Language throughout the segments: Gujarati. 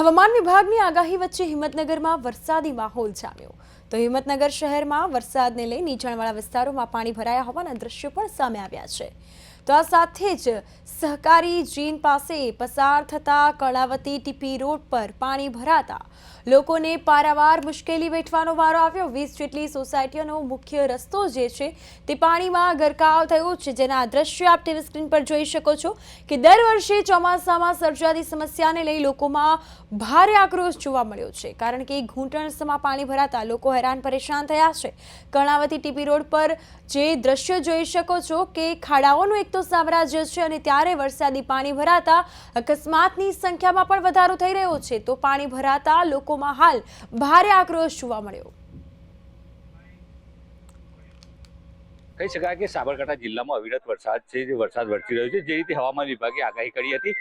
હવામાન વિભાગની આગાહી વચ્ચે હિંમતનગરમાં વરસાદી માહોલ જામ્યો. તો હિંમતનગર શહેરમાં વરસાદને લઈ નીચાણવાળા વિસ્તારોમાં પાણી ભરાયા હોવાના દ્રશ્યો પણ સામે આવ્યા છે. તો સાથે જ સહકારી જીન પાસે પસાર થતા કળાવતી ટીપી રોડ પર પાણી ભરાતા લોકોને પારાવાર મુશ્કેલી વેઠવાનો વારો આવ્યો. વીસ જેટલી સોસાયટીઓનો મુખ્ય રસ્તો જે છે તે પાણીમાં ગરકાવ થયો છે. જેના દ્રશ્ય આપ ટીવી સ્ક્રીન પર જોઈ શકો છો કે દર વર્ષે ચોમાસામાં સર્જાતી સમસ્યાને લઈ લોકોમાં ભારે આક્રોશ જોવા મળ્યો છે. કારણ કે ઘૂંટણસમાં પાણી ભરાતા લોકો હેરાન પરેશાન થયા છે. કર્ણાવતી ટીપી રોડ પર જે દ્રશ્ય જોઈ શકો છો કે ખાડાઓનું એક તો સામ્રાજ્ય છે અને ત્યારે વરસાદી પાણી ભરાતા અકસ્માતની સંખ્યામાં પણ વધારો થઈ રહ્યો છે, તો પાણી ભરાતા લોકોમાં હાલ ભારે આક્રોશ જોવા મળ્યો. કહી શકાય કે સાબરકાંઠા જિલ્લામાં અવિરત વરસાદ છે, જે વરસાદ વરસી રહ્યો છે, જે રીતે હવામાન વિભાગે આગાહી કરી હતી.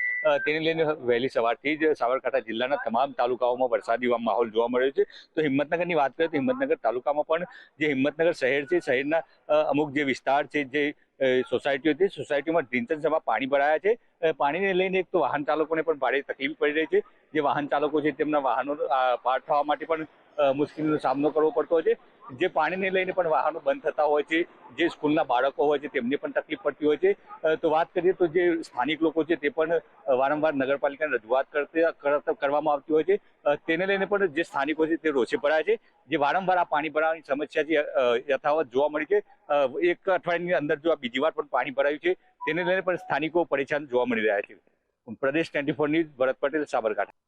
તેને લઈને વહેલી સવારથી જ સાબરકાંઠા જિલ્લાના તમામ તાલુકાઓમાં વરસાદી માહોલ જોવા મળ્યો છે. તો હિંમતનગરની વાત કરીએ તો હિંમતનગર તાલુકામાં પણ જે હિંમતનગર શહેર છે, શહેરના અમુક જે વિસ્તાર છે, જે સોસાયટીઓ છે સોસાયટીમાં ઢીંચણસમાં પાણી ભરાયા છે. પાણીને લઈને એક તો વાહન ચાલકોને પણ ભારે તકલીફ પડી રહી છે. જે વાહન ચાલકો છે તેમના વાહનો પાર થવા માટે પણ મુશ્કેલીનો સામનો કરવો પડતો હોય છે. જે પાણીને લઈને પણ વાહનો બંધ થતા હોય છે, જે સ્કૂલના બાળકો હોય છે તેમને પણ તકલીફ પડતી હોય છે. તો વાત કરીએ તો જે સ્થાનિક લોકો છે તે પણ વારંવાર નગરપાલિકાને રજૂઆત કરતા, કરવામાં આવતી હોય છે. તેને લઈને પણ જે સ્થાનિકો છે તે રોષે ભરાય છે. જે વારંવાર આ પાણી ભરાવાની સમસ્યા છે યથાવત જોવા મળી છે. એક અઠવાડિયાની અંદર જો આ બીજી વાર પણ પાણી ભરાયું છે, તેને લઈને પણ સ્થાનિકો પરેશાન જોવા મળી રહ્યા છે. પ્રદેશ twenty four news, Bharat Patel, Sabarkantha.